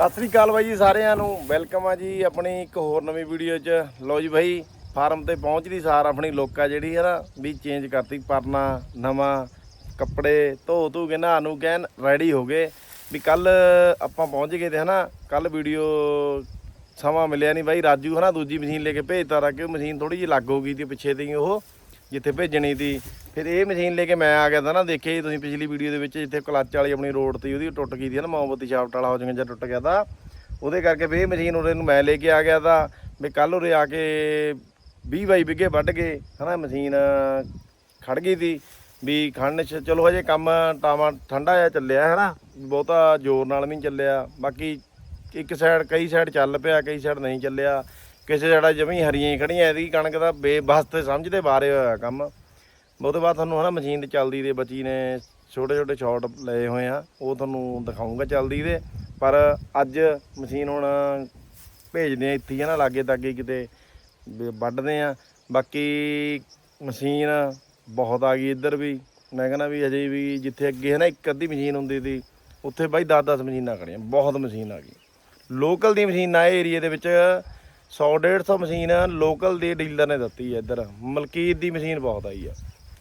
ਸਤਿ ਸ੍ਰੀ ਅਕਾਲ ਬਾਈ ਜੀ ਸਾਰਿਆਂ ਨੂੰ। ਵੈਲਕਮ ਆ ਜੀ ਆਪਣੀ ਇੱਕ ਹੋਰ ਨਵੀਂ ਵੀਡੀਓ 'ਚ। ਲਓ ਜੀ ਬਾਈ, ਫਾਰਮ ਤੇ ਪਹੁੰਚਦੀ ਸਾਰ ਆਪਣੀ ਲੋਕਾ ਜਿਹੜੀ ਹੈ ਨਾ, ਵੀ ਚੇਂਜ ਕਰਤੀ, ਪਰਨਾ, ਨਵਾਂ, ਕੱਪੜੇ, ਧੋ ਧੂ ਕੇ ਨਹਾ ਨੂੰ ਕਹਿਣ ਰੈਡੀ ਹੋ ਗਏ। ਵੀ ਕੱਲ ਆਪਾਂ ਪਹੁੰਚ ਗਏ ਤੇ ਹਨਾ, ਕੱਲ ਵੀਡੀਓ ਸਮਾਂ ਮਿਲਿਆ ਨਹੀਂ ਬਾਈ। ਰਾਜੂ ਹਨਾ ਦੂਜੀ ਮਸ਼ੀਨ ਲੈ ਕੇ ਭੇਜਤਾ ਰਾ ਕਿ ਉਹ ਮਸ਼ੀਨ ਥੋੜੀ ਜਿਹੀ ਲੱਗ ਹੋ ਗਈ ਸੀ ਪਿੱਛੇ ਦੀ ਉਹ। ਜਿੱਥੇ ਭੇਜਣੀ ਸੀ। ਫਿਰ ਇਹ ਮਸ਼ੀਨ ਲੈ ਕੇ ਮੈਂ ਆ ਗਿਆ ਤਾਂ ਨਾ ਦੇਖਿਆ ਜੀ, ਤੁਸੀਂ ਪਿਛਲੀ ਵੀਡੀਓ ਦੇ ਵਿੱਚ ਜਿੱਥੇ ਕਲੱਚ ਵਾਲੀ ਆਪਣੀ ਰੋਡ ਤੇ ਉਹਦੀ ਟੁੱਟ ਗਈ ਸੀ ਨਾ, ਮੋਮਬੱਤੀ ਸ਼ਾਫਟ ਵਾਲਾ ਹੋ ਜਾਂਦਾ ਜਾਂ ਟੁੱਟ ਗਿਆ ਤਾਂ। ਉਹਦੇ ਕਰਕੇ ਫਿਰ ਇਹ ਮਸ਼ੀਨ ਉਰੇ ਨੂੰ ਮੈਂ ਲੈ ਕੇ ਆ ਗਿਆ ਤਾਂ ਵੀ ਕੱਲ ਉਰੇ ਆ ਕੇ 20 ਬਾਈ ਵਿਗੇ ਵੱਢ ਗਏ, ਹਨਾ, ਮਸ਼ੀਨ ਖੜ ਗਈ ਸੀ। ਵੀ ਖੰਡ ਚਲੋ ਹਜੇ ਕੰਮ ਟਾਵਾਂ ਠੰਡਾ ਜਿਹਾ ਚੱਲਿਆ, ਹਨਾ, ਬਹੁਤਾ ਜ਼ੋਰ ਨਾਲ ਵੀ ਨਹੀਂ ਚੱਲਿਆ। ਬਾਕੀ ਇੱਕ ਸਾਈਡ ਕਈ ਸਾਈਡ ਚੱਲ ਪਿਆ, ਕਈ ਸਾਈਡ ਨਹੀਂ ਚੱਲਿਆ। ਕਿਸੇ ਸਾਈਡ ਜਮੀ ਹਰੀਆਂ ਹੀ ਖੜੀਆਂ, ਇਹਦੀ ਕਣਕ ਦਾ ਬੇਬਸ ਤੇ ਸਮਝਦੇ ਬਾਰੇ ਹੋਇਆ ਕੰਮ। ਉਹਦੇ ਬਾਅਦ ਤੁਹਾਨੂੰ ਹਨਾ ਮਸ਼ੀਨ ਤੇ ਚੱਲਦੀ ਦੇ, ਬੱਚੀ ਨੇ ਛੋਟੇ ਛੋਟੇ ਸ਼ਾਟ ਲਏ ਹੋਏ ਆ, ਉਹ ਤੁਹਾਨੂੰ ਦਿਖਾਉਂਗਾ ਚੱਲਦੀ ਦੇ। ਪਰ ਅੱਜ ਮਸ਼ੀਨ ਹੁਣ ਭੇਜਦੇ ਆ ਇੱਥੇ ਹੀ ਨਾ ਲਾਗੇ ਤਾਗੇ ਕਿਤੇ ਵੱਢਦੇ ਆ। ਬਾਕੀ ਮਸ਼ੀਨ ਬਹੁਤ ਆ ਗਈ ਇੱਧਰ ਵੀ। ਮੈਂ ਕਹਿੰਦਾ ਵੀ ਅਜੇ ਵੀ ਜਿੱਥੇ ਅੱਗੇ ਹੈ ਨਾ ਇੱਕ ਅੱਧੀ ਮਸ਼ੀਨ ਹੁੰਦੀ ਸੀ, ਉੱਥੇ ਬਾਈ 10-10 ਮਸ਼ੀਨਾਂ ਖੜੀਆਂ, ਬਹੁਤ ਮਸ਼ੀਨ ਆ ਗਈ। ਲੋਕਲ ਦੀ ਮਸ਼ੀਨ ਆ ਏਰੀਏ ਦੇ ਵਿੱਚ 100 150 ਮਸ਼ੀਨ ਲੋਕਲ ਦੇ ਡੀਲਰ ਨੇ ਦਿੱਤੀ ਹੈ ਇੱਧਰ। ਮਲਕੀਤ ਦੀ ਮਸ਼ੀਨ ਬਹੁਤ ਆਈ ਆ।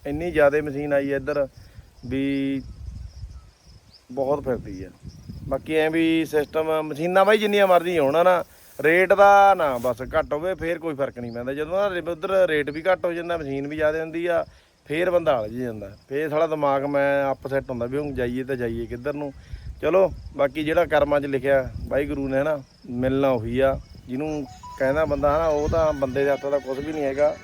ਇੰਨੀ ਜ਼ਿਆਦਾ ਮਸ਼ੀਨ ਆਈ ਹੈ ਇੱਧਰ ਵੀ ਬਹੁਤ ਫਿਰਦੀ ਆ। ਬਾਕੀ ਐ ਵੀ ਸਿਸਟਮ ਮਸ਼ੀਨਾਂ ਬਾਈ ਜਿੰਨੀਆਂ ਮਰਜ਼ੀ ਹੋਣ ਨਾ ਰੇਟ ਦਾ ਨਾ ਬਸ ਘੱਟ ਹੋਵੇ, ਫੇਰ ਕੋਈ ਫ਼ਰਕ ਨਹੀਂ ਪੈਂਦਾ। ਜਦੋਂ ਨਾ ਉਧਰ ਰੇਟ ਵੀ ਘੱਟ ਹੋ ਜਾਂਦਾ, ਮਸ਼ੀਨ ਵੀ ਜ਼ਿਆਦਾ ਹੁੰਦੀ ਆ, ਫੇਰ ਬੰਦਾ ਹਲ ਜੀ ਜਾਂਦਾ। ਫੇਰ ਸਾਲਾ ਦਿਮਾਗ ਮੈਂ ਅਪਸੈਟ ਹੁੰਦਾ ਵੀ ਹੁਣ ਜਾਈਏ ਤਾਂ ਜਾਈਏ ਕਿੱਧਰ ਨੂੰ। ਚਲੋ, ਬਾਕੀ ਜਿਹੜਾ ਕਰਮਾਂ 'ਚ ਲਿਖਿਆ, ਵਾਹਿਗੁਰੂ ਨੇ ਨਾ ਮਿਲਣਾ ਉਹੀ ਆ। ਜਿਹਨੂੰ ਕਹਿੰਦਾ ਬੰਦਾ ਹਨਾ, ਉਹ ਤਾਂ ਬੰਦੇ ਦੇ ਹੱਥ ਦਾ ਕੁਝ ਵੀ ਨਹੀਂ ਹੈਗਾ।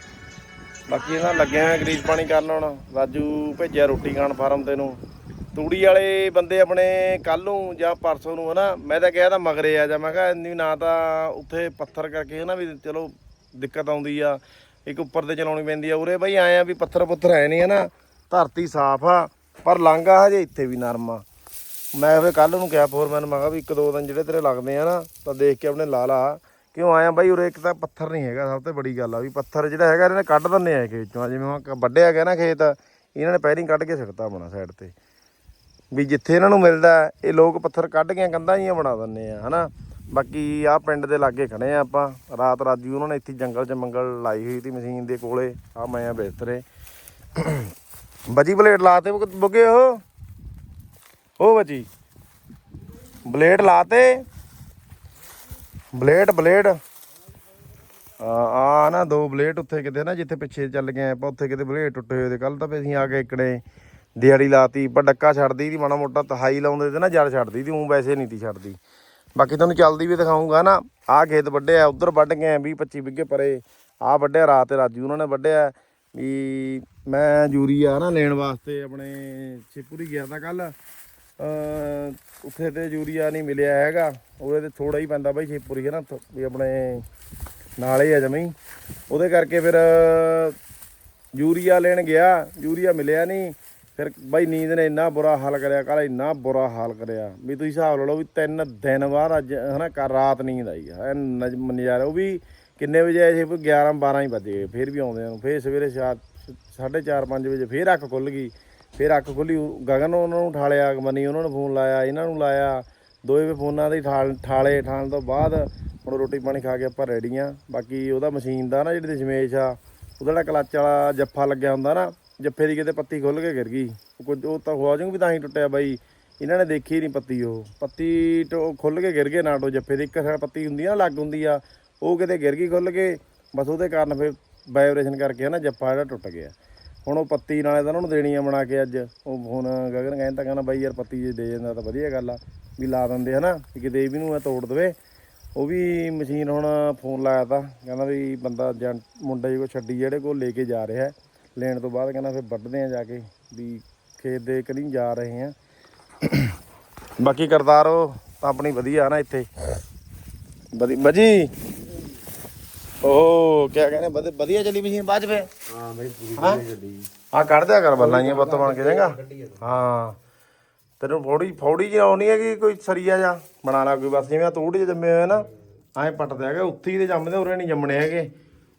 ਬਾਕੀ ਇਹਨਾਂ ਲੱਗਿਆ ਹੋਏ ਗਰੀਸ ਪਾਣੀ ਕਰਨ ਹੁਣ। ਰਾਜੂ ਭੇਜਿਆ ਰੋਟੀ ਖਾਣ ਫਾਰਮ ਤੇ ਨੂੰ। ਤੂੜੀ ਵਾਲੇ ਬੰਦੇ ਆਪਣੇ ਕੱਲ ਨੂੰ ਜਾਂ ਪਰਸੋਂ ਨੂੰ ਹਨਾ, ਮੈਂ ਤਾਂ ਕਿਹਾ ਤਾਂ ਮਗਰੇ ਆ ਜਾ। ਮੈਂ ਕਿਹਾ ਇੰਨੀ ਨਾ ਤਾਂ ਉੱਥੇ ਪੱਥਰ ਕਰਕੇ ਹਨਾ ਵੀ ਚਲੋ ਦਿੱਕਤ ਆਉਂਦੀ ਆ। ਇੱਕ ਉੱਪਰ ਤੇ ਚਲਾਉਣੀ ਪੈਂਦੀ ਆ। ਉਰੇ ਬਈ ਆਏ ਆ ਵੀ ਪੱਥਰ ਪੁੱਥਰ ਹੈ ਨਹੀਂ ਹਨਾ। ਧਰਤੀ ਸਾਫ਼ ਆ, ਪਰ ਲਾਂਗਾ ਹਜੇ ਇੱਥੇ ਵੀ ਨਰਮ ਆ। ਮੈਂ ਫਿਰ ਕੱਲ ਨੂੰ ਕਿਹਾ ਫੋਰਮੈਨ, ਮੈਂ ਕਿਹਾ ਵੀ ਇੱਕ ਦੋ ਦਿਨ ਜਿਹੜੇ ਤੇਰੇ ਲੱਗਦੇ ਆ ਨਾ, ਤਾਂ ਦੇਖ ਕੇ ਆਪਣੇ ਲਾ ਲਾ। ਕਿਉਂ ਆਇਆ ਬਾਈ ਉਰੇ ਇੱਕ ਤਾਂ ਪੱਥਰ ਨਹੀਂ ਹੈਗਾ, ਸਭ ਤੋਂ ਬੜੀ ਗੱਲ ਆ ਵੀ ਪੱਥਰ ਜਿਹੜਾ ਹੈਗਾ ਇਹਨੇ ਕੱਢ ਦਿੰਨੇ ਆ ਖੇਤ ਚੋਂ। ਜਿਵੇਂ ਹੁਣ ਕ- ਵੱਢਿਆ ਗਿਆ ਨਾ ਖੇਤ, ਇਹਨਾਂ ਨੇ ਪਹਿਰੀ ਕੱਢ ਕੇ ਸਿੱਟਤਾ ਬਣਾ ਸਾਈਡ ਤੇ। ਵੀ ਜਿੱਥੇ ਇਹਨਾਂ ਨੂੰ ਮਿਲਦਾ, ਇਹ ਲੋਕ ਪੱਥਰ ਕੱਢ ਕੇ ਕੰਧਾਂ ਜੀਆਂ ਬਣਾ ਦਿੰਨੇ ਆ, ਹਨਾ? ਬਾਕੀ ਆਹ ਪਿੰਡ ਦੇ ਲਾਗੇ ਖੜੇ ਆ ਆਪਾਂ। ਰਾਤ ਰਾਜੀ ਉਹਨਾਂ ਨੇ ਇੱਥੇ ਜੰਗਲ 'ਚ ਮੰਗਲ ਲਾਈ ਹੋਈ ਸੀ ਮਸ਼ੀਨ ਦੇ ਕੋਲੇ। ਆ ਮੈਂ ਆ ਬਿਸਤਰੇ। ਬਜੀ ਬਲੇਡ ਲਾਤੇ ਬੁੱਗੇ ਉਹ? ਉਹ ਬਜੀ। ਬਲੇਡ ਲਾਤੇ। Blade blade. ਆ ਨਾ ਦੋ ਬਲੇਡ ਉੱਥੇ ਕਿਤੇ ਨਾ, ਜਿੱਥੇ ਪਿੱਛੇ ਚੱਲ ਗਏ ਆਪਾਂ, ਉੱਥੇ ਕਿਤੇ ਬਲੇਡ ਟੁੱਟੇ ਹੋਏ ਤੇ ਕੱਲ ਤਾਂ ਅਸੀਂ ਆ ਕੇ ਇਕੜੇ ਦਿਹਾੜੀ ਲਾਤੀ ਪਰ ਡੱਕਾ ਛੱਡਦੀ ਦੀ ਮਾੜਾ ਮੋਟਾ ਤਹਾਈ ਲਾਉਂਦੇ ਤੇ ਨਾ ਜੜ ਛੱਡਦੀ ਦੀ ਉਹ ਵੈਸੇ ਨਹੀਂ ਤੀ ਛੱਡਦੀ। ਬਾਕੀ ਤੁਹਾਨੂੰ ਚੱਲਦੀ ਵੀ ਦਿਖਾਉਂਗਾ ਨਾ, ਆਹ ਖੇਤ ਵੱਢਿਆ ਆ ਉਧਰ ਵੱਢ ਗਏ 20 25 ਵਿੱਗੇ ਪਰੇ, ਆਹ ਵੱਢਿਆ ਰਾਤ ਤੇ ਰਾਜੂ ਉਹਨਾਂ ਨੇ ਵੱਢਿਆ, ਵੀ ਮੈਂ ਯੂਰੀਆ ਨਾ ਲੈਣ ਵਾਸਤੇ ਆਪਣੇ ਛਿਪੂਰੀ ਗਿਆ ਤਾਂ ਕੱਲ ਉੱਥੇ ਤੇ ਯੂਰੀਆ ਨਹੀਂ ਮਿਲਿਆ ਹੈਗਾ। ਉਹਦੇ ਤੇ ਥੋੜਾ ਹੀ ਪੈਂਦਾ ਬਾਈ ਛਿਪੂਰੀ ਹੈ ਨਾ ਵੀ ਆਪਣੇ ਨਾਲੇ ਆ ਜਮਈ ਉਹਦੇ ਕਰਕੇ ਫਿਰ ਯੂਰੀਆ ਲੈਣ ਗਿਆ, ਯੂਰੀਆ ਮਿਲਿਆ ਨਹੀਂ। ਫਿਰ ਬਾਈ ਨੀਂਦ ਨੇ ਇੰਨਾ ਬੁਰਾ ਹਾਲ ਕਰਿਆ ਕੱਲ ਇੰਨਾ ਬੁਰਾ ਹਾਲ ਕਰਿਆ। ਵੀ ਤੁਸੀਂ ਹਿਸਾਬ ਲਾ ਲਓ ਵੀ ਤਿੰਨ ਦਿਨ ਬਾਅਦ ਅੱਜ, ਹਨਾ ਕਰ ਰਾਤ ਨੀਂਦ ਆਈ ਆ। ਐਨ ਨਜ਼ਾਰਾ। ਉਹ ਵੀ ਕਿੰਨੇ ਵਜੇ ਆਏ ਸੀ? ਕੋਈ 11 12 ਹੀ ਵੱਜ ਗਏ। ਫਿਰ ਵੀ ਆਉਂਦੇ ਨੂੰ। ਫਿਰ ਸਵੇਰੇ 4:30 5 ਵਜੇ ਫਿਰ ਅੱਖ ਖੁੱਲ ਗਈ। ਫਿਰ ਅੱਖ ਖੁੱਲੀ, ਗਗਨ ਉਹਨਾਂ ਨੂੰ ਠਾਲਿਆ, ਮਨੀ ਉਹਨਾਂ ਨੂੰ ਫੋਨ ਲਾਇਆ, ਇਹਨਾਂ ਨੂੰ ਲਾਇਆ। ਦੋਵੇਂ ਫੋਨਾਂ ਦੇ ਠਾਲ, ਠਾਲੇ ਠਾਲਣ ਤੋਂ ਬਾਅਦ ਹੁਣ ਰੋਟੀ ਪਾਣੀ ਖਾ ਕੇ ਆਪਾਂ ਰੈਡੀ ਆ ਬਾਕੀ ਉਹਦਾ ਮਸ਼ੀਨ ਦਾ ਨਾ ਜਿਹੜੀ ਦਸ਼ਮੇਸ਼ ਆ, ਉਹਦਾ ਜਿਹੜਾ ਕਲੱਚ ਵਾਲਾ ਜੱਫਾ ਲੱਗਿਆ ਹੁੰਦਾ ਨਾ, ਜੱਫੇ ਦੀ ਕਿਤੇ ਪੱਤੀ ਖੁੱਲ ਕੇ ਗਿਰ ਗਈ। ਕੁਝ, ਉਹ ਤਾਂ ਹੋਜੂਗੀ ਵੀ ਤਾਂ ਹੀ ਟੁੱਟਿਆ ਬਾਈ। ਇਹਨਾਂ ਨੇ ਦੇਖੀ ਨਹੀਂ ਪੱਤੀ ਉਹ। ਪੱਤੀ ਟੋ ਖੁੱਲ ਕੇ ਗਿਰ ਗਏ ਨਾਟੋ ਜੱਫੇ ਦੀ। ਇੱਕ ਸਾਈਡ ਪੱਤੀ ਹੁੰਦੀ ਆ ਨਾ ਲੱਗ ਹੁੰਦੀ ਆ। ਉਹ ਕਿਤੇ ਗਿਰ ਗਈ ਖੁੱਲ ਕੇ, ਬਸ ਉਹਦੇ ਕਾਰਨ ਫਿਰ ਵਾਈਬ੍ਰੇਸ਼ਨ ਕਰਕੇ ਨਾ ਜੱਫਾ ਜਿਹੜਾ ਟੁੱਟ ਗਿਆ। ਹੁਣ ਉਹ ਪੱਤੀ ਨਾਲੇ ਤਾਂ ਉਹਨਾਂ ਨੂੰ ਦੇਣੀ ਆ ਬਣਾ ਕੇ ਅੱਜ। ਉਹ ਹੁਣ ਗਗਨ ਕਹਿੰਦਾ ਕਹਿੰਦਾ ਬਾਈ ਯਾਰ ਪੱਤੀ ਜੇ ਦੇ ਜਾਂਦਾ ਤਾਂ ਵਧੀਆ ਗੱਲ ਆ, ਵੀ ਲਾ ਦਿੰਦੇ ਹਨਾ, ਵੀ ਕਿਤੇ ਇਹ ਵੀ ਨੂੰ ਇਹ ਤੋੜ ਦੇਵੇ। ਉਹ ਵੀ ਮਸ਼ੀਨ ਹੁਣ ਫੋਨ ਲਾਇਆ ਤਾਂ, ਕਹਿੰਦਾ ਵੀ ਬੰਦਾ ਏਜੰਟ ਮੁੰਡਾ ਜੀ ਕੋ ਛੱਡੀ ਜਿਹੜੇ ਕੋਲ ਲੈ ਕੇ ਜਾ ਰਿਹਾ। ਲੈਣ ਤੋਂ ਬਾਅਦ ਕਹਿੰਦਾ ਫਿਰ ਵੱਢਦੇ ਆ ਜਾ ਕੇ, ਵੀ ਖੇਤ ਦੇ ਕਰੀ ਜਾ ਰਹੇ ਆ। ਬਾਕੀ ਕਰਤਾਰ ਉਹ ਤਾਂ ਆਪਣੀ ਵਧੀਆ ਨਾ ਇੱਥੇ। ਵਧੀ ਬਜੀ। ਓਹ ਕੀ ਕਹਿੰਦੇ ਵਧੀ- ਵਧੀਆ ਚੱਲੀ ਮਸ਼ੀਨ ਬਾਅਦ ਚ ਫੇ ਹਾਂ ਬਈ ਪੂਰੀ ਹਾਂ? ਗੱਡੀ ਹਾਂ ਕੱਢ ਦਿਆ ਕਰ ਬੱਲਾਂ ਜੀਆਂ ਬੱਤ ਬਣ ਕੇ ਜਾਏਗਾ ਹਾਂ। ਤੈਨੂੰ ਫੌੜੀ ਫੌੜੀ ਜਿਹੀ ਆਉਣੀ ਹੈ ਕਿ ਕੋਈ ਸਰੀਆ ਜਾ ਬਣਾ ਲਾ ਕੋਈ ਬਸ ਜਿਵੇਂ ਤੂੜੀ ਚ ਜੰਮੇ ਹੋਏ ਨਾ ਐਂ ਪੱਟਦੇ ਹੈਗੇ ਉੱਥੇ ਹੀ ਤੇ ਜੰਮਦੇ ਉਰੇ ਨਹੀਂ ਜੰਮਣੇ ਹੈਗੇ।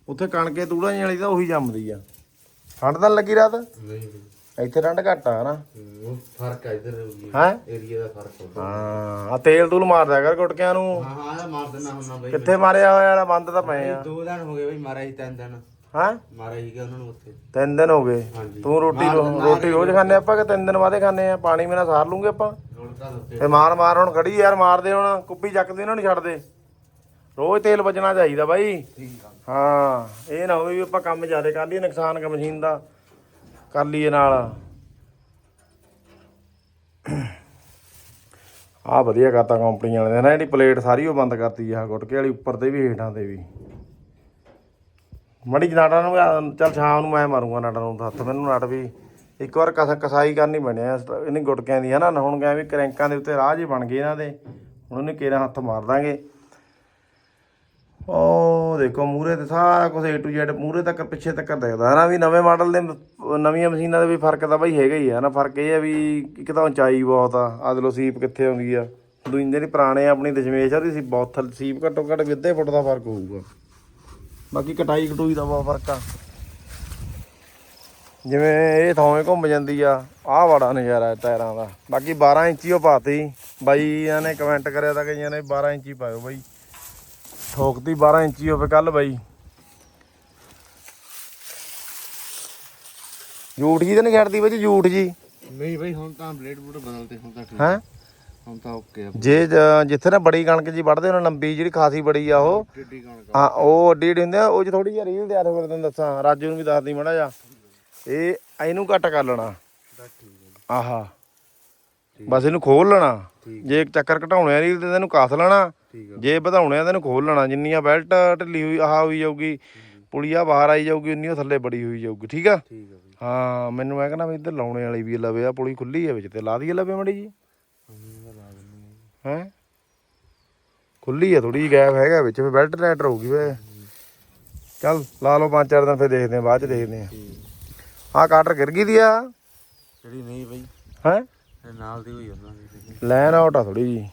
ਉੱਥੇ ਕਣਕੇ ਤੂੜਾਂ ਜਿਹੀ ਵਾਲੀ ਤਾਂ ਉਹੀ ਜੰਮਦੀ ਆ। ਠੰਡ ਤਾਂ ਨੀ ਲੱਗੀ ਰਾਤ? ਨਹੀਂ। ਇੱਥੇ ਠੰਡ ਘੱਟ ਆ ਨਾ। ਫ਼ਰਕ ਆ ਇਧਰ ਹੈ? ਏਰੀਆ ਦਾ ਫ਼ਰਕ ਹੁੰਦਾ ਹਾਂ ਆ ਤੇਲ ਤੂਲ ਮਾਰਦਾ ਕਰ ਗੁਟਕਿਆਂ ਨੂੰ। ਹਾਂ ਹਾਂ ਮਾਰ ਦਿੰਦਾ ਹੁੰਦਾ ਬਈ। ਕਿੱਥੇ ਮਾਰਿਆ ਹੋਇਆ ਯਾਰ ਬੰਦ ਤਾਂ ਪਏ ਆ। ਦੋ ਦਿਨ ਹੋ ਗਏ ਬਈ ਮਾਰਿਆ ਸੀ ਤਿੰਨ ਦਿਨ। ਹਾਂ? ਮਾਰਿਆ ਸੀਗਾ ਉਹਨਾਂ ਨੂੰ ਉੱਥੇ। ਤਿੰਨ ਦਿਨ ਹੋ ਗਏ। ਹਾਂਜੀ। ਤੂੰ ਰੋਟੀ ਰੋ- ਰੋਟੀ ਰੋਜ਼ ਖਾਂਦੇ ਆਪਾਂ ਕਿ ਤਿੰਨ ਦਿਨ ਬਾਅਦੇ ਖਾਂਦੇ ਆ? ਪਾਣੀ ਮੇਰਾ ਸਾਰ ਲੂੰਗੇ ਆਪਾਂ? ਤੇ ਮਾਰ ਮਾਰ ਹੁਣ ਖੜੀ ਯਾਰ ਮਾਰਦੇ ਹੁਣ ਕੁੱਪੀ ਚੱਕਦੇ ਉਹਨਾਂ ਨੂੰ ਛੱਡ ਦੇ। ਰੋਜ਼ ਤੇਲ ਬਚਣਾ ਚਾਹੀਦਾ ਬਾਈ। ਠੀਕ ਆ। ਹਾਂ ਇਹ ਨਾ ਹੋਵੇ ਵੀ ਆਪਾਂ ਕੰਮ ਜ਼ਿਆਦਾ ਕਰ ਲਈਏ ਨੁਕਸਾਨ ਮਸ਼ੀਨ ਦਾ। ਕਰ ਲਈਏ ਨਾਲ। ਆ ਵਧੀਆ ਕਰਤਾ ਕੰਪਨੀ ਵਾਲੇ ਨੇ ਨਾ, ਜਿਹੜੀ ਪਲੇਟ ਸਾਰੀ ਉਹ ਬੰਦ ਕਰਤੀ ਆ ਗੁਟਕੇ ਵਾਲੀ ਉੱਪਰ ਤੇ ਵੀ, ਹੇਠਾਂ ਤੇ ਵੀ। ਮੜੀ ਨਾਟਾਂ ਨੂੰ ਆ- ਚੱਲ ਸ਼ਾਮ ਨੂੰ ਮੈਂ ਮਾਰੂੰਗਾ ਨਾਟਾ ਨੂੰ ਹੱਥ, ਮੈਨੂੰ ਨਟ ਵੀ। ਇੱਕ ਵਾਰ ਕਸ, ਕਸਾਈ ਕਰਨੀ ਬਣਿਆ ਇਹਨੇ ਗੁਟਕਿਆਂ ਦੀ, ਹਨਾ, ਹੁਣ ਗਿਆ ਵੀ ਕਰੈਂਕਾਂ ਦੇ ਉੱਤੇ ਰਾਹ ਜੇ ਬਣ ਗਏ ਇਹਨਾਂ ਦੇ, ਹੁਣ ਉਹਨੇ ਕੇਰਾ ਹੱਥ ਮਾਰ ਦਾਂਗੇ। ਉਹ ਦੇਖੋ ਮੂਰੇ ਤੇ ਸਾਰਾ ਕੁਝ A to Z ਮੂਰੇ ਤੱਕ, ਪਿੱਛੇ ਤੱਕ ਦਿਖਦਾ ਹੈ ਨਾ ਵੀ ਨਵੇਂ ਮਾਡਲ ਦੇ ਨਵੀਆਂ ਮਸ਼ੀਨਾਂ ਦੇ ਵੀ ਫ਼ਰਕ ਤਾਂ ਬਾਈ ਹੈਗਾ ਹੀ ਆ ਨਾ ਫ਼ਰਕ ਇਹ ਆ ਵੀ ਇੱਕ ਤਾਂ ਉਚਾਈ ਬਹੁਤ ਆ, ਆਹ ਦੇਖ ਲਓ ਸੀਪ ਕਿੱਥੇ ਆਉਂਦੀ ਆ। ਦੂਜੀ ਜਿਹੜੀ ਪੁਰਾਣੇ ਆ, ਆਪਣੀ ਦਸ਼ਮੇਸ਼ ਆ, ਉਹਦੀ ਸੀ ਬਹੁਤ ਥੱਲੇ, ਸੀਪ ਘੱਟੋ ਘੱਟ ਵੀ ਅੱਧੇ ਫੁੱਟ ਦਾ ਫ਼ਰਕ ਹੋਊਗਾ। ਬਾਕੀ ਕਟਾਈ ਕਟੂਈ ਦਾ ਬਹੁਤ ਫ਼ਰਕ ਆ। ਜਿਵੇਂ ਇਹ ਥੋਵੇਂ ਘੁੰਮ ਜਾਂਦੀ ਆ, ਆਹ ਬੜਾ ਨਜ਼ਾਰਾ ਟਾਇਰਾਂ ਦਾ। ਬਾਕੀ 12 ਇੰਚੀ ਉਹ ਪਾਤੀ, ਬਾਈ ਨੇ ਕਮੈਂਟ ਕਰਿਆ ਤਾਂ ਕਈਆਂ ਨੇ 12 ਇੰਚੀ ਪਾਇਓ ਬਾਈ। ਠੋਕਦੀ 12 ਇੰਚੀ ਹੋਵੇ ਕੱਲ ਬਾਈ। ਝੂਠ ਜੀ ਤਾਂ ਨਹੀਂ ਛੱਡਦੀ ਬਾਈ ਜੀ ਝੂਠ ਜੀ। ਨਹੀਂ ਬਈ ਹੁਣ ਤਾਂ ਬਲੇਡ ਬੂਡ ਬਦਲਤੇ ਹੁਣ ਤਾਂ ਠੀਕ ਹੈ? ਹੁਣ ਤਾਂ ਓਕੇ ਆ। ਜੇ ਜ- ਜਿੱਥੇ ਨਾ ਬੜੀ ਕਣਕ ਜੀ ਵੱਢਦੇ ਉਹਨਾਂ ਲੰਬੀ ਜਿਹੜੀ ਖਾਸੀ ਬੜੀ ਆ ਉਹ। ਟਿੱਡੀ ਕਣਕ ਹਾਂ ਉਹ ਅੱਡੀ ਅੱਡੀ ਹੁੰਦੇ ਆ ਉਹ ਚ ਥੋੜੀ ਜਿਹੀ ਰੀਲ ਤਿਆਰ ਹੋ ਤੈਨੂੰ ਦੱਸਾਂ ਰਾਜੂ ਨੂੰ ਵੀ ਦੱਸਦੀ ਮੜਾ ਜਾ ਇਹ ਇਹਨੂੰ ਘੱਟ ਕਰ ਲੈਣਾ। ਦਾ ਠੀਕ ਹੈ ਜੀ। ਆਹਾ। ਬਸ ਇਹਨੂੰ ਖੋਲ ਲੈਣਾ। ਜੇ ਇੱਕ ਚੱਕਰ ਘਟਾਉਣੇ ਆ ਰੀਲ ਤੇ ਤੈਨੂੰ ਕੱਸ ਲੈਣਾ। ਠੀਕ ਆ। ਜੇ ਵਧਾਉਣੇ ਆ ਤੈਨੂੰ ਖੋਲ ਲੈਣਾ। ਜਿੰਨੀਆਂ ਬੈਲਟ ਢਿੱਲੀ ਹੋਈ ਆਹ ਹੋਈ ਜਾਊਗੀ ਪੁਲੀਆ ਬਾਹਰ ਆਈ ਜਾਊਗੀ ਉਨੀ ਉਹ ਥੱਲੇ ਬੜੀ ਹੋਈ ਜਾਊਗੀ ਠੀਕ ਆ? ਠੀਕ ਆ। ਹਾਂ ਮੈਨੂੰ ਮੈਂ ਕਹਿੰਦਾ ਵੀ ਇੱਧਰ ਲਾਉਣੇ ਵਾਲੀ ਵੀ ਲਵੇ ਆ ਪੁਲੀ ਖੁੱਲੀ ਆ ਵਿੱਚ ਤੇ ਲਾ ਦਈਏ ਲਵੇ ਮੜੀ ਜੀ ਹੈ? ਖੁੱਲੀ ਆ ਥੋੜੀ ਜਿਹੀ ਗੈਪ ਹੈਗਾ ਵਿੱਚ ਫੇ ਬੈਲਟ ਟਾਈਟਰ ਹੋਊਗੀ ਵੇ ਚੱਲ ਲਾ ਲਓ ਪੰਜ ਚਾਰ ਦਿਨ ਫੇ ਦੇਖਦੇ ਆ ਬਾਅਦ ਚ ਦੇਖਦੇ ਆ ਆਹ ਕਾਟਰ ਗਿਰ ਗਈ ਦੀ ਆ। ਜਿਹੜੀ ਨਹੀਂ ਬਈ। ਹੈ? ਨਾਲ ਦੀ ਹੋਈ ਉਹਨਾਂ ਦੀ ਲੈਨ ਆਊਟ ਆ ਥੋੜੀ ਜੀ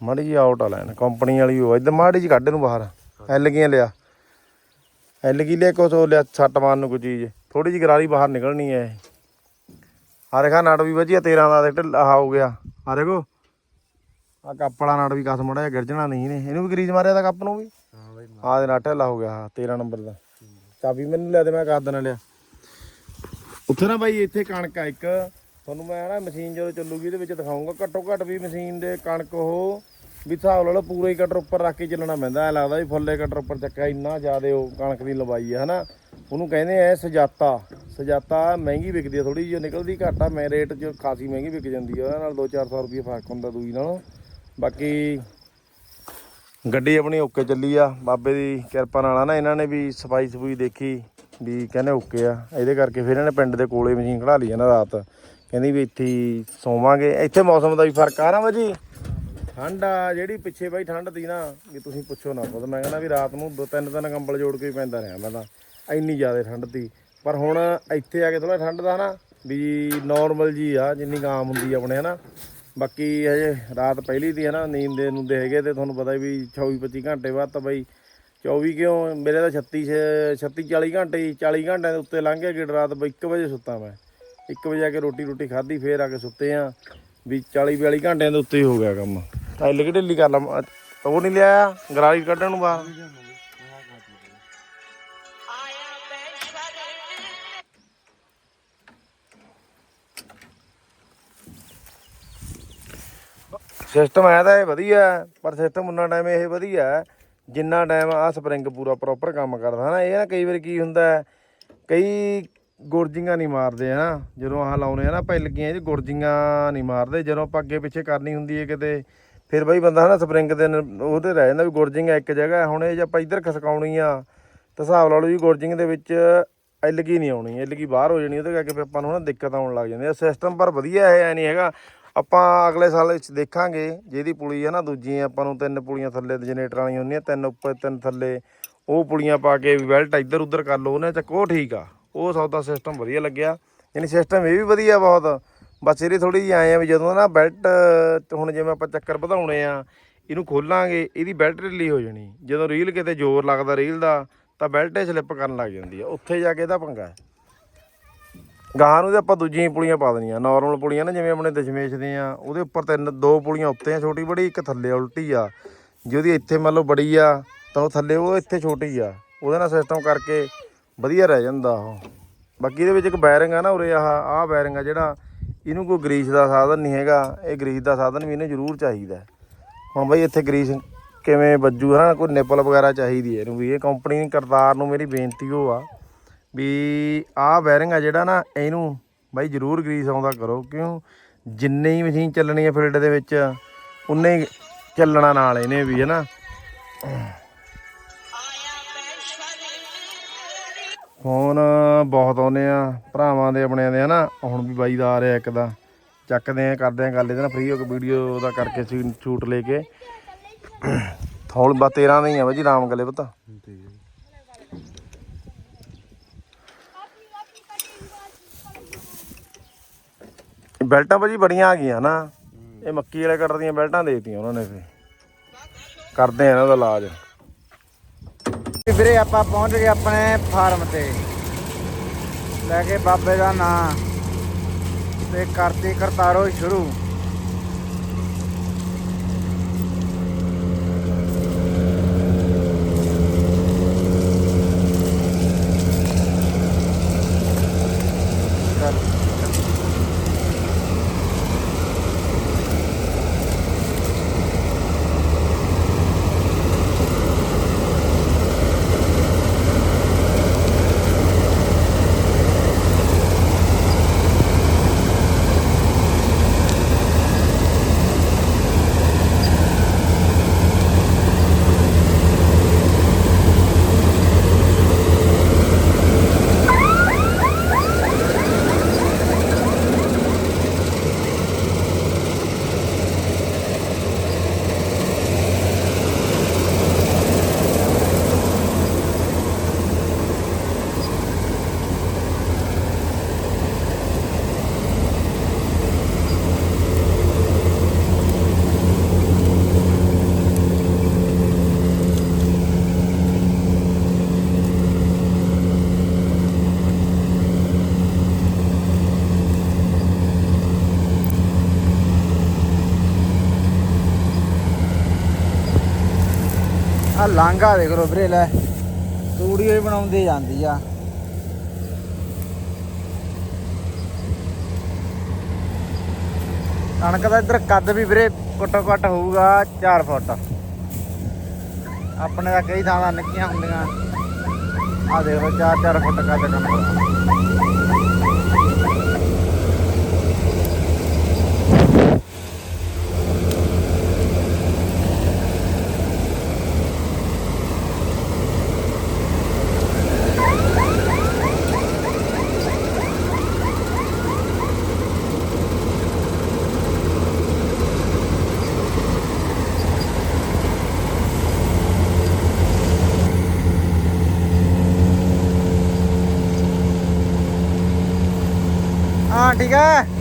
ਮਾੜੀ ਜੀ ਆਊਟ ਆ ਲੈਨ ਕੰਪਨੀ ਵਾਲੀ ਉਹ ਇੱਧਰ ਮਾੜੀ ਜੀ ਕੱਢ ਨੂੰ ਬਾਹਰ। ਐਲ ਗੀਆਂ ਲਿਆ। ਐਲ ਲਿਆ ਕੁਛ ਉਹ ਲਿਆ ਸੱਟ ਮਾਰਨ ਨੂੰ ਕੋਈ ਚੀਜ਼। ਥੋੜੀ ਜੀ ਗਰਾਰੀ ਬਾਹਰ ਨਿਕਲਣੀ ਐ ਆ ਦੇਖਾ ਨਟ ਵੀ ਵਧੀਆ 13 ਦਾ ਤੇ ਢਿੱਲਾ ਹੋ ਗਿਆ। ਆ ਦੇਖੋ ਆ ਕੱਪ ਵਾਲਾ ਨਟ ਵੀ ਕਸ ਮੜਾ ਜਿਹਾ ਗਿਰਜਣਾ ਨਹੀਂ ਨੇ। ਇਹਨੂੰ ਵੀ ਗਰੀਜ ਮਾਰਿਆ ਦਾ ਕੱਪ ਨੂੰ ਵੀ? ਹਾਂ ਬਈ ਆ ਦੇ ਨਟ ਢਿੱਲਾ ਹੋ ਗਿਆ ਆਹ 13 ਨੰਬਰ ਦਾ। ਚਾਬੀ ਮੈਨੂੰ ਲੈ ਦੇ ਮੈਂ ਕਰ ਦੇਣਾ ਲਿਆ। ਉੱਥੇ ਨਾ ਬਾਈ ਇੱਥੇ ਕਣਕ ਆ ਇੱਕ। ਤੁਹਾਨੂੰ ਮੈਂ ਨਾ ਮਸ਼ੀਨ ਜਦੋਂ ਚੱਲੂਗੀ ਇਹਦੇ ਵਿੱਚ ਦਿਖਾਉਂਗਾ ਘੱਟੋ ਘੱਟ ਵੀ ਮਸ਼ੀਨ ਦੇ ਕਣਕ ਉਹ ਵੀ ਹਿਸਾਬ ਲਾ ਲਓ ਪੂਰੇ ਹੀ ਕਟਰ ਉੱਪਰ ਰੱਖ ਕੇ ਚੱਲਣਾ ਪੈਂਦਾ, ਐ ਲੱਗਦਾ ਵੀ ਫੁੱਲੇ ਕਟਰ ਉੱਪਰ ਚੱਕਿਆ, ਇੰਨਾ ਜ਼ਿਆਦਾ ਉਹ ਕਣਕ ਦੀ ਲੰਬਾਈ ਹੈ ਹਨਾ? ਉਹਨੂੰ ਕਹਿੰਦੇ ਐ ਸਜਾਤਾ। ਸਜਾਤਾ ਮਹਿੰਗੀ ਵਿਕਦੀ ਆ ਥੋੜੀ ਜਿਹੀ ਨਿਕਲਦੀ ਘੱਟ ਆ, ਮੈਂ ਰੇਟ 'ਚ ਖਾਸੀ ਮਹਿੰਗੀ ਵਿਕ ਜਾਂਦੀ ਆ, ਉਹਦੇ ਨਾਲ 2-400 ਰੁਪਏ ਫ਼ਰਕ ਹੁੰਦਾ ਦੂਈ ਨਾਲੋਂ। ਬਾਕੀ ਗੱਡੀ ਆਪਣੀ ਓਕੇ ਚੱਲੀ ਆ, ਬਾਬੇ ਦੀ ਕਿਰਪਾ ਨਾਲ ਆ ਨਾ, ਇਹਨਾਂ ਨੇ ਵੀ ਸਫ਼ਾਈ ਸਫੂਈ ਦੇਖੀ ਵੀ ਕਹਿੰਦੇ ਓਕੇ ਆ। ਇਹਦੇ ਕਰਕੇ ਫਿਰ ਇਹਨਾਂ ਨੇ ਪਿੰਡ ਦੇ ਕੋਲੇ ਮਸ਼ੀਨ ਖੜਾ ਲਈ ਆ ਨਾ ਰਾਤ। ਕਹਿੰਦੀ ਵੀ ਇੱਥੇ ਸੋਵਾਂਗੇ। ਇੱਥੇ ਮੌਸਮ ਦਾ ਵੀ ਫ਼ਰਕ ਆ ਨਾ ਬਾਜੀ? ਠੰਡ ਆ, ਜਿਹੜੀ ਪਿੱਛੇ ਬਾਈ ਠੰਡ ਤੀ ਨਾ, ਵੀ ਤੁਸੀਂ ਪੁੱਛੋ ਨਾ ਖੁਦ ਮੈਂ ਕਹਿੰਦਾ ਵੀ ਰਾਤ ਨੂੰ ਦੋ ਤਿੰਨ ਤਿੰਨ ਕੰਬਲ ਜੋੜ ਕੇ ਹੀ ਪੈਂਦਾ ਰਿਹਾ ਮੈਂ ਤਾਂ, ਇੰਨੀ ਜ਼ਿਆਦਾ ਠੰਡ ਤੀ। ਪਰ ਹੁਣ ਇੱਥੇ ਆ ਕੇ ਥੋੜਾ ਠੰਡ ਦਾ ਨਾ ਵੀ ਨਾਰਮਲ ਜੀ ਆ, ਜਿੰਨੀ ਕੁ ਆਮ ਹੁੰਦੀ ਆ ਆਪਣੇ ਹਨਾ। ਬਾਕੀ ਹਜੇ ਰਾਤ ਪਹਿਲੀ ਦੀ ਹੈ ਨਾ ਨੀਂਦ ਦੇ ਨੂੰ ਦੇ ਹੈਗੇ ਤੇ ਤੁਹਾਨੂੰ ਪਤਾ ਵੀ 24 25 ਘੰਟੇ ਬਾਅਦ ਤਾਂ ਬਾਈ 24 ਕਿਉਂ, ਮੇਰੇ ਤਾਂ 36 36 40 ਘੰਟੇ ਹੀ 40 ਘੰਟਿਆਂ ਦੇ ਉੱਤੇ ਲੰਘ ਗਿਆ ਕਿ ਰਾਤ, ਬਈ 1 ਵਜੇ ਸੁੱਤਾ ਮੈਂ। 1 ਵਜੇ ਆ ਕੇ ਰੋਟੀ ਰੋਟੀ ਖਾਧੀ, ਫੇਰ ਆ ਕੇ ਸੁੱਤੇ ਆ। ਵੀ 40 42 ਘੰਟਿਆਂ ਦੇ ਉੱਤੇ ਹੀ ਹੋ ਗਿਆ ਕੰਮ। ਟਾਈਲ ਕਿ ਢਿੱਲੀ ਕਰ ਲਾ ਉਹ ਨਹੀਂ ਲਿਆ ਗਰਾਰੀ ਕੱਢਣ ਨੂੰ ਬਾਹਰ। ਸਿਸਟਮ ਹੈ ਤਾਂ ਇਹ ਵਧੀਆ, ਪਰ ਸਿਸਟਮ ਉਨਾ ਟਾਈਮ ਇਹ ਵਧੀਆ ਜਿੰਨਾ ਟਾਈਮ ਆ ਸਪਰਿੰਗ ਪੂਰਾ ਪ੍ਰੋਪਰ ਕੰਮ ਕਰਦਾ। ਨਾ ਇਹ ਨਾ ਕਈ ਵਾਰ ਕੀ ਹੁੰਦਾ ਕਈ ਗੁਰਜੀਆਂ ਨਹੀਂ ਮਾਰਦੇ ਹਨਾ। ਜਦੋਂ ਆਹ ਲਾਉਨੇ ਆ ਨਾ ਆਪਾਂ ਪੈਲਕੀਆਂ ਇਹ ਗੁਰਜੀਆਂ ਨਹੀਂ ਮਾਰਦੇ। ਜਦੋਂ ਆਪਾਂ ਅੱਗੇ ਪਿੱਛੇ ਕਰਨੀ ਹੁੰਦੀ ਹੈ ਕਿਤੇ, ਫਿਰ ਬਈ ਬੰਦਾ ਹਨਾ ਸਪਰਿੰਗ ਦੇ ਨ- ਉਹਦੇ ਰਹਿ ਜਾਂਦਾ ਵੀ ਗੁਰਜਿੰਗ ਇੱਕ ਜਗ੍ਹਾ। ਹੈ। ਹੁਣ ਇਹ ਜੇ ਆਪਾਂ ਇੱਧਰ ਖਸਕਾਉਣੀ ਆ, ਤਾਂ ਹਿਸਾਬ ਲਾ ਲਓ ਜੀ ਗੁਰਜਿੰਗ ਦੇ ਵਿੱਚ ਐਲਗੀ ਨਹੀਂ ਆਉਣੀ। ਐਲਗੀ ਬਾਹਰ ਹੋ ਜਾਣੀ, ਉਹਦੇ ਕਰਕੇ ਫਿਰ ਆਪਾਂ ਨੂੰ ਨਾ ਦਿੱਕਤ ਆਉਣ ਲੱਗ ਜਾਂਦੀ ਹੈ ਸਿਸਟਮ ਪਰ ਵਧੀਆ ਹੈ ਐ ਨਹੀਂ ਹੈਗਾ। ਆਪਾਂ ਅਗਲੇ ਸਾਲ ਵਿੱਚ ਦੇਖਾਂਗੇ, ਜਿਹਦੀ ਪੁਲੀ ਹੈ ਨਾ ਦੂਜੀ ਆਪਾਂ ਨੂੰ ਤਿੰਨ ਪੁਲੀਆਂ ਥੱਲੇ ਜਨਰੇਟਰ ਵਾਲੀਆਂ ਹੁੰਦੀਆਂ, ਤਿੰਨ ਉੱਪਰ ਤਿੰਨ ਥੱਲੇ। ਉਹ ਪੁਲੀਆਂ ਪਾ ਕੇ ਬੈਲਟ ਇੱਧਰ ਉੱਧਰ ਕਰ ਲਓ, ਉਹਨੇ ਚੱਕ, ਉਹ ਠੀਕ ਆ। ਉਹ ਸੌਦਾ ਸਿਸਟਮ ਵਧੀਆ ਲੱਗਿਆ। ਯਾਨੀ ਸਿਸਟਮ ਇਹ ਵੀ ਵਧੀਆ ਬਹੁਤ। ਬਸ ਇਹਦੀ ਥੋੜੀ ਜਿਹੀ ਆਏ ਆ ਵੀ ਜਦੋਂ ਨਾ ਬੈਲਟ ਹੁਣ ਜਿਵੇਂ ਆਪਾਂ ਚੱਕਰ ਵਧਾਉਣੇ ਆ, ਇਹਨੂੰ ਖੋਲਾਂਗੇ, ਇਹਦੀ ਬੈਲਟ ਢਿੱਲੀ ਹੋ ਜਾਣੀ। ਜਦੋਂ ਰੀਲ ਕਿਤੇ ਜ਼ੋਰ ਲੱਗਦਾ ਰੀਲ ਦਾ, ਤਾਂ ਬੈਲਟ ਸਲਿੱਪ ਕਰਨ ਲੱਗ ਜਾਂਦੀ ਆ। ਉੱਥੇ ਜਾ ਕੇ ਇਹਦਾ ਪੰਗਾ। ਹੈ ਗਾਹਾਂ ਨੂੰ ਤੇ ਆਪਾਂ ਦੂਜੀਆਂ ਪੁਲੀਆਂ ਪਾ ਦੇਣੀਆਂ। ਨਾਰਮਲ ਪੁਲੀਆਂ ਨਾ, ਜਿਵੇਂ ਆਪਣੇ ਦਸ਼ਮੇਸ਼ ਦੇ ਆ ਉਹਦੇ ਉੱਪਰ ਤਿੰਨ, ਦੋ ਪੁਲੀਆਂ ਉੱਤੇ ਆ, ਛੋਟੀ ਬੜੀ, ਇੱਕ ਥੱਲੇ ਉਲਟੀ ਆ। ਜੇ ਉਹਦੀ ਇੱਥੇ ਮੰਨ ਲਓ ਬੜੀ ਆ, ਤਾਂ ਉਹ ਥੱਲੇ, ਉਹ ਇੱਥੇ ਛੋਟੀ ਆ। ਉਹਦੇ ਨਾਲ ਸਿਸਟਮ ਕਰਕੇ ਵਧੀਆ ਰਹਿ ਜਾਂਦਾ ਉਹ। ਬਾਕੀ ਇਹਦੇ ਵਿੱਚ ਇੱਕ ਬੈਰਿੰਗ ਆ ਨਾ ਉਰੇ, ਆਹ ਆਹ ਬੈਰਿੰਗ ਆ ਜਿਹੜਾ ਇਹਨੂੰ ਕੋਈ ਗਰੀਸ ਦਾ ਸਾਧਨ ਨਹੀਂ ਹੈਗਾ। ਇਹ ਗਰੀਸ ਦਾ ਸਾਧਨ ਵੀ ਇਹਨੂੰ ਜ਼ਰੂਰ ਚਾਹੀਦਾ। ਹੁਣ ਬਈ ਇੱਥੇ ਗਰੀਸ ਕਿਵੇਂ ਵੱਜੂ, ਹਨਾ? ਕੋਈ ਨਿਪਲ ਵਗੈਰਾ ਚਾਹੀਦੀ ਹੈ ਇਹਨੂੰ ਵੀ। ਇਹ ਕੰਪਨੀ ਕਰਤਾਰ ਨੂੰ ਮੇਰੀ ਬੇਨਤੀ ਉਹ ਆ ਵੀ ਆਹ ਬੈਰਿੰਗ ਆ ਜਿਹੜਾ ਨਾ, ਇਹਨੂੰ ਬਾਈ ਜ਼ਰੂਰ ਗਰੀਸ ਆਉਂਦਾ ਕਰੋ। ਕਿਉਂ? ਜਿੰਨੇ ਹੀ ਮਸ਼ੀਨ ਚੱਲਣੀ ਹੈ ਫੀਲਡ ਦੇ ਵਿੱਚ, ਉਨੇ ਹੀ ਚੱਲਣਾ ਨਾਲ ਇਹਨੇ ਵੀ ਹੈ ਫੋਨ ਬਹੁਤ ਆਉਂਦੇ ਆ, ਭਰਾਵਾਂ ਦੇ ਆਪਣਿਆਂ ਦੇ ਹਨਾ ਹੁਣ ਵੀ ਬਾਈ ਦਾ ਆ ਰਿਹਾ ਇੱਕ ਦਾ। ਚੱਕਦੇ ਆ, ਕਰਦੇ ਆ ਗੱਲ, ਇਹਦੇ ਨਾਲ ਫ੍ਰੀ ਹੋ ਕੇ ਵੀਡੀਓ ਦਾ ਕਰਕੇ ਸੀ ਸ਼ੂਟ ਲੈ ਕੇ। ਥੋੜ ਬਾ 13 ਦਾ ਹੀ ਆ ਬਾਈ ਜੀ ਰਾਮ ਗਲੇ ਪਤਾ। ਠੀਕ ਹੈ ਬੈਲਟਾਂ ਭਾਜੀ ਬੜੀਆਂ ਆ ਗਈਆਂ ਨਾ। ਇਹ ਮੱਕੀ ਵਾਲੇ ਕਟਰ ਦੀਆਂ ਬੈਲਟਾਂ ਦੇਤੀਆਂ ਉਹਨਾਂ ਨੇ ਫੇ ਕਰਦੇ ਆ ਇਹਨਾਂ ਦਾ ਇਲਾਜ। ਵੀਰੇ ਆਪਾਂ ਪਹੁੰਚ ਗਏ ਆਪਣੇ ਫਾਰਮ ਤੇ। ਲੈ ਕੇ ਬਾਬੇ ਦਾ ਨਾਂ। ਤੇ ਕਰਤੀ ਕਰਤਾਰੋ ਸ਼ੁਰੂ। ਆ ਲਾਂਗਾ ਦੇਖ ਲੋ ਵੀਰੇ, ਲੈ। ਤੂੜੀ ਹੀ ਬਣਾਉਂਦੀ ਜਾਂਦੀ ਆ। ਕਣਕ ਦਾ ਇੱਧਰ ਕੱਦ ਵੀ ਵੀਰੇ ਘੱਟੋ ਘੱਟ ਹੋਊਗਾ 4 ਫੁੱਟ। ਆਪਣੇ ਦਾ ਕਈ ਥਾਂ ਨਿੱਕੀਆਂ ਹੁੰਦੀਆਂ। ਆ ਦੇਖ ਲੋ 4-4 ਫੁੱਟ ਕੱਦ ਕਣਕ। ਹਾਂ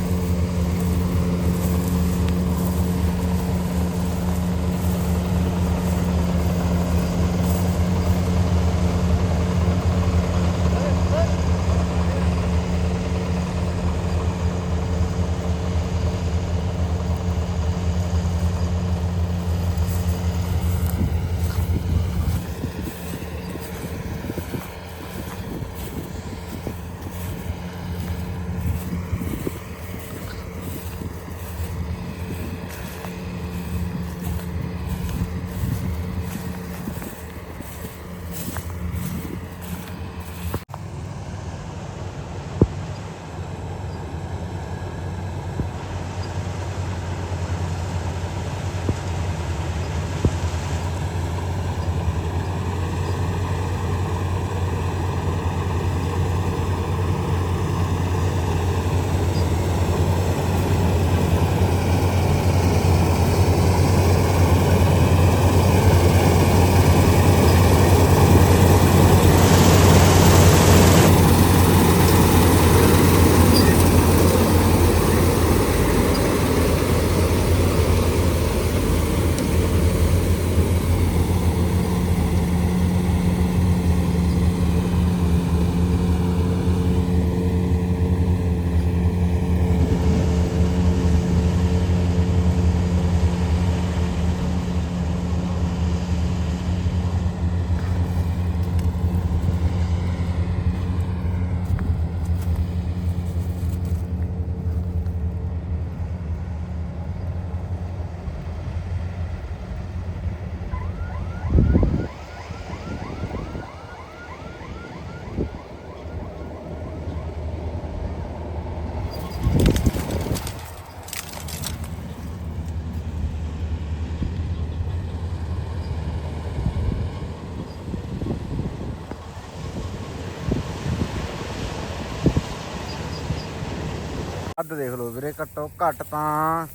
ਕੱਦ ਦੇਖ ਲਓ ਵੀਰੇ, ਘੱਟੋ ਘੱਟ ਤਾਂ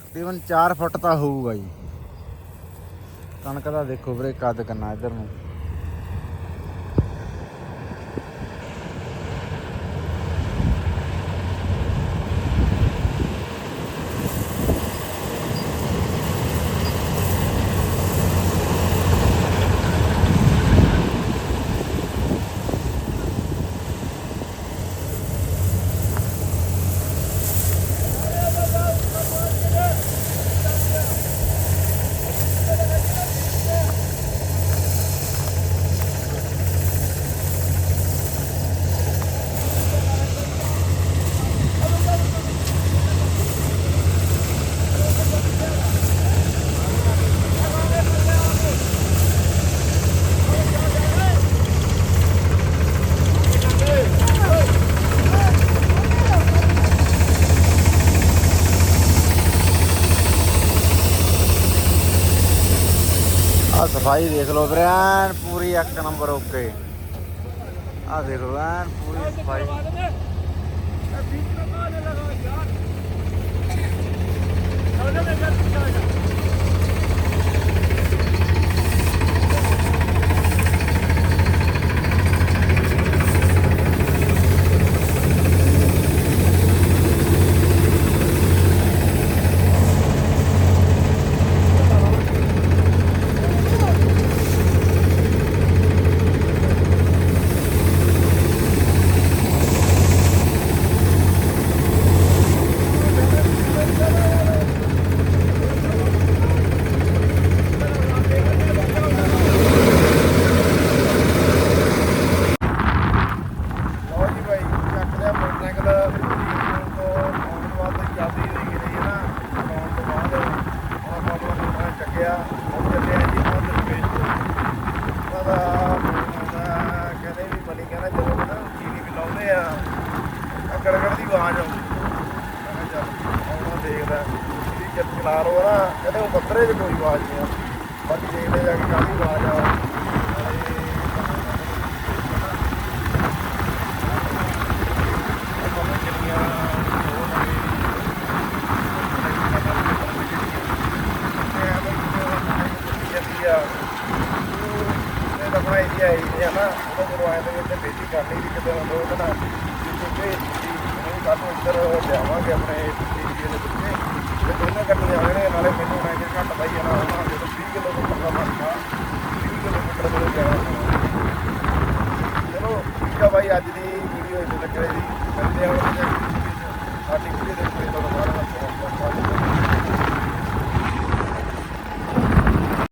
ਤਕਰੀਬਨ 4 ਫੁੱਟ ਤਾਂ ਹੋਊਗਾ ਜੀ। ਕਣਕ ਦਾ ਦੇਖੋ ਵੀਰੇ, ਕੱਦ ਕਿੰਨਾ ਇੱਧਰ ਨੂੰ। ਆ ਦੇਖ ਲਓ ਵੀਰੇ ਐਨ ਪੂਰੀ ਇੱਕ ਨੰਬਰ ਓਕੇ ਆ ਦੇਖ ਲਓ ਐਨ ਪੂਰੀ ਸਫ਼ਾਈ। ਲਓ ਜੀ ਭਾਈ ਚੱਕ ਲਿਆ ਮੋਟਰਸਾਈਕਲ ਤੋਂ ਆਉਣ ਤੋਂ ਬਾਅਦ ਚੱਲਦੀ ਰਹੀ ਗਈ ਹੈ ਨਾ ਆਉਣ ਤੋਂ ਬਾਅਦ ਹੁਣ ਆਪਾਂ ਆਪਣਾ ਮੋਟਰਸਾਈਕਲ ਚੱਕਿਆ ਹੁਣ ਚੱਲੇ ਆ ਜੀ ਉਧਰ ਵੇਚ ਉਹਦਾ ਆਉਂਦਾ ਕਹਿੰਦੇ ਵੀ ਬਣੀ ਕਹਿੰਦਾ ਜਦੋਂ ਨਾ ਚੀਨੀ ਵੀ ਲਾਉਂਦੇ ਆ ਆ ਗੜਗੜ ਦੀ ਆਵਾਜ਼ ਆਉਂਦੀ ਮੈਂ ਕਿਹਾ ਚੱਲ ਆਉਣਾ ਦੇਖਦਾ ਇਹਦੀ ਜਦ ਚਲਾ ਰੋ ਨਾ ਕਹਿੰਦੇ ਉਹ ਪੱਤਰੇ 'ਚ ਕੋਈ ਆਵਾਜ਼ ਨਹੀਂ ਆ ਬਾਕੀ ਦੇਖਦੇ ਜਾ ਕੇ ਕਾਹਦੀ ਆਵਾਜ਼ ਆ ਨਾਲੇ ਜਾਵਾਂਗੇ ਇੱਧਰ ਲਿਆਵਾਂਗੇ ਆਪਣੇ